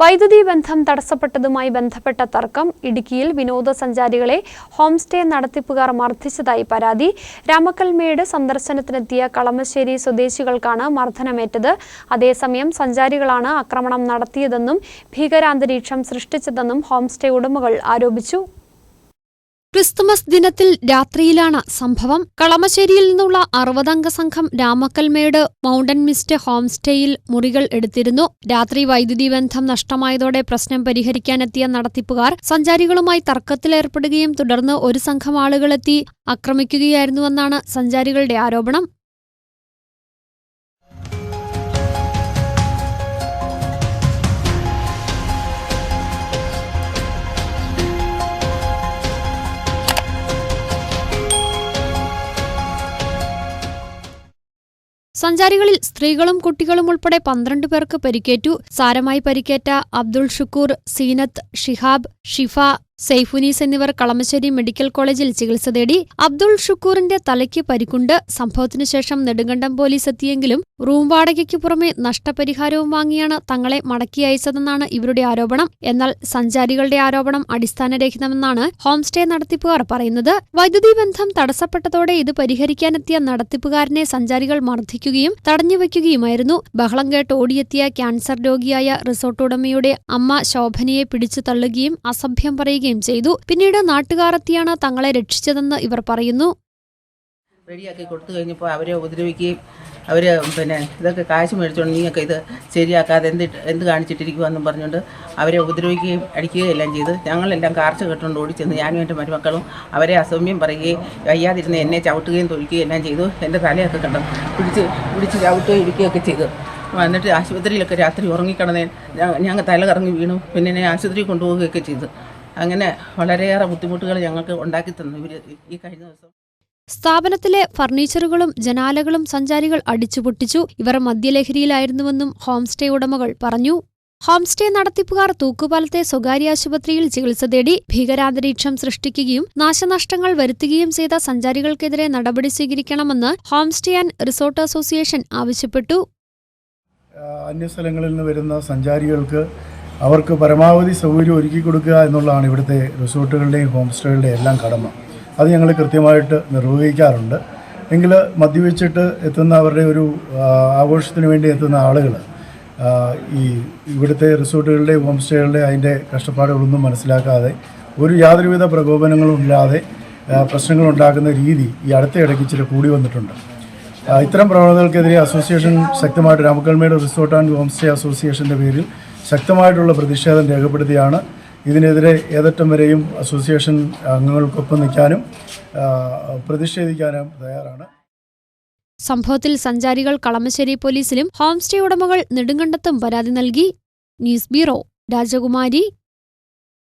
വൈദ്യുതി ബന്ധം തടസ്സപ്പെട്ടതുമായി ബന്ധപ്പെട്ട തർക്കം ഇടുക്കിയിൽ വിനോദസഞ്ചാരികളെ ഹോം സ്റ്റേ നടത്തിപ്പുകാർ മർദ്ദിച്ചതായി പരാതി. രാമക്കൽമേട് സന്ദർശനത്തിനെത്തിയ കളമശ്ശേരി സ്വദേശികൾക്കാണ് മർദ്ദനമേറ്റത്. അതേസമയം സഞ്ചാരികളാണ് ആക്രമണം നടത്തിയതെന്നും ഭീകരാന്തരീക്ഷം സൃഷ്ടിച്ചതെന്നും ഹോംസ്റ്റേ ഉടമകൾ ആരോപിച്ചു. ക്രിസ്തുമസ് ദിനത്തിൽ രാത്രിയിലാണ് സംഭവം. കളമശ്ശേരിയിൽ നിന്നുള്ള അറുപതംഗ സംഘം രാമക്കൽമേട് മൗണ്ടൻ മിസ്റ്റ് ഹോംസ്റ്റേയിൽ മുറികൾ എടുത്തിരുന്നു. രാത്രി വൈദ്യുതി ബന്ധം നഷ്ടമായതോടെ പ്രശ്നം പരിഹരിക്കാനെത്തിയ നടത്തിപ്പുകാർ സഞ്ചാരികളുമായി തർക്കത്തിലേർപ്പെടുകയും തുടർന്ന് ഒരു സംഘം ആളുകളെത്തി ആക്രമിക്കുകയായിരുന്നുവെന്നാണ് സഞ്ചാരികളുടെ ആരോപണം. സഞ്ചാരികളിൽ സ്ത്രീകളും കുട്ടികളും ഉൾപ്പെടെ പന്ത്രണ്ട് പേർക്ക് പരിക്കേറ്റു. സാരമായി പരിക്കേറ്റ അബ്ദുൾ ഷുക്കൂർ സീനത്ത് ഷിഹാബ് ഷിഫ സൈഫുനീസ് എന്നിവർ കളമശ്ശേരി മെഡിക്കൽ കോളേജിൽ ചികിത്സ തേടി അബ്ദുൾ ഷുക്കൂറിന്റെ തലയ്ക്ക് പരിക്കുണ്ട്. സംഭവത്തിനു ശേഷം നെടുങ്കണ്ടം പോലീസ് എത്തിയെങ്കിലും റൂം വാടകയ്ക്ക് പുറമെ നഷ്ടപരിഹാരവും വാങ്ങിയാണ് തങ്ങളെ മടക്കി അയച്ചതെന്നാണ് ഇവരുടെ ആരോപണം. എന്നാൽ സഞ്ചാരികളുടെ ആരോപണം അടിസ്ഥാനരഹിതമെന്നാണ് ഹോം സ്റ്റേ നടത്തിപ്പുകാർ പറയുന്നത്. വൈദ്യുതി ബന്ധം തടസ്സപ്പെട്ടതോടെ ഇത് പരിഹരിക്കാനെത്തിയ നടത്തിപ്പുകാരനെ സഞ്ചാരികൾ മർദ്ദിക്കുകയും തടഞ്ഞുവയ്ക്കുകയുമായിരുന്നു ബഹളം കേട്ട് ഓടിയെത്തിയ ക്യാൻസർ രോഗിയായ റിസോർട്ട് ഉടമയുടെ അമ്മ ശോഭനയെ പിടിച്ചു തള്ളുകയും അസഭ്യം പറയുകയും ചെയ്തു. പിന്നീട് നാട്ടുകാരെത്തിയാണ് തങ്ങളെ രക്ഷിച്ചതെന്ന് ഇവർ പറയുന്നു. റെഡിയാക്കി കൊടുത്തു കഴിഞ്ഞപ്പോൾ അവരെ ഉപദ്രവിക്കുകയും അവർ പിന്നെ ഇതൊക്കെ കാശ് മേടിച്ചോണ്ട് നീയൊക്കെ ഇത് ശരിയാക്കാതെ എന്ത് എന്ത് കാണിച്ചിട്ടിരിക്കുമെന്നും പറഞ്ഞുകൊണ്ട് അവരെ ഉപദ്രവിക്കുകയും അടിക്കുകയും എല്ലാം ചെയ്ത്. ഞങ്ങളെല്ലാം കാർച്ച കെട്ടുകൊണ്ട് ഓടിച്ചെന്ന് ഞാനും എന്റെ മരുമക്കളും അവരെ അസൗമ്യം പറയുകയും വയ്യാതിരുന്ന് എന്നെ ചവിട്ടുകയും തൊഴിക്കുകയും എല്ലാം ചെയ്തു. എന്റെ തലയൊക്കെ കണ്ടു പിടിച്ച് പിടിച്ച് ചവിട്ടുകയും ഇടിക്കുകയൊക്കെ ചെയ്തു. വന്നിട്ട് ആശുപത്രിയിലൊക്കെ രാത്രി ഉറങ്ങിക്കിടന്നേ ഞങ്ങൾ തല കറങ്ങി വീണു. പിന്നെ എന്നെ ആശുപത്രിയിൽ കൊണ്ടുപോവുകയൊക്കെ ചെയ്തു. അങ്ങനെ വളരെയേറെ ബുദ്ധിമുട്ടുകൾ ഞങ്ങൾക്ക് ഉണ്ടാക്കി തന്നു. ഇവർ ഈ കഴിഞ്ഞ ദിവസം സ്ഥാപനത്തിലെ ഫർണിച്ചറുകളും ജനാലകളും സഞ്ചാരികൾ അടിച്ചുപൊട്ടിച്ചു. ഇവർ മദ്യലഹരിയിലായിരുന്നുവെന്നും ഹോം സ്റ്റേ ഉടമകൾ പറഞ്ഞു. ഹോം സ്റ്റേ നടത്തിപ്പുകാർ തൂക്കുപാലത്തെ സ്വകാര്യ ആശുപത്രിയിൽ ചികിത്സ തേടി ഭീകരാന്തരീക്ഷം സൃഷ്ടിക്കുകയും നാശനഷ്ടങ്ങൾ വരുത്തുകയും ചെയ്ത സഞ്ചാരികൾക്കെതിരെ നടപടി സ്വീകരിക്കണമെന്ന് home stay and resort association ആവശ്യപ്പെട്ടു. അന്യസ്ഥലങ്ങളിൽ നിന്ന് വരുന്ന സഞ്ചാരികൾക്ക് അവർക്ക് പരമാവധി സൗകര്യം ഒരുക്കി കൊടുക്കുക എന്നുള്ളതാണ് ഇവിടുത്തെ റിസോർട്ടുകളുടെയും ഹോം സ്റ്റേകളുടെയും എല്ലാം കടമ. അത് ഞങ്ങൾ കൃത്യമായിട്ട് നിർവഹിക്കാറുണ്ട്. എങ്കിൽ മദ്യവെച്ചിട്ട് എത്തുന്ന അവരുടെ ഒരു ആഘോഷത്തിന് വേണ്ടി എത്തുന്ന ആളുകൾ ഈ ഇവിടുത്തെ റിസോർട്ടുകളുടെയും ഹോം സ്റ്റേകളുടെ അതിന്റെ കഷ്ടപ്പാടുകളൊന്നും മനസ്സിലാക്കാതെ ഒരു യാതൊരുവിധ പ്രകോപനങ്ങളും ഇല്ലാതെ പ്രശ്നങ്ങളുണ്ടാക്കുന്ന രീതി ഈ അടുത്ത അടുത്തയിടയ്ക്ക് ചില കൂടി വന്നിട്ടുണ്ട്. ഇത്തരം പ്രവണതകൾക്കെതിരെ അസോസിയേഷൻ ശക്തമായിട്ട് Ramakkalmedu resort and home stay അസോസിയേഷന്റെ പേരിൽ ശക്തമായിട്ടുള്ള പ്രതിഷേധം രേഖപ്പെടുത്തിയാണ്. ഇതിനെതിരെ ഏതറ്റം വരെയും അസോസിയേഷൻ അംഗങ്ങൾക്കൊപ്പം നിൽക്കാനും പ്രതിഷേധിക്കാനും തയ്യാറാണ്. സംഭവത്തിൽ സഞ്ചാരികൾ കളമശ്ശേരി പോലീസിലും ഹോംസ്റ്റേ ഉടമകൾ നെടുങ്കണ്ടത്തും പരാതി നൽകി. ന്യൂസ് ബ്യൂറോ രാജകുമാരി.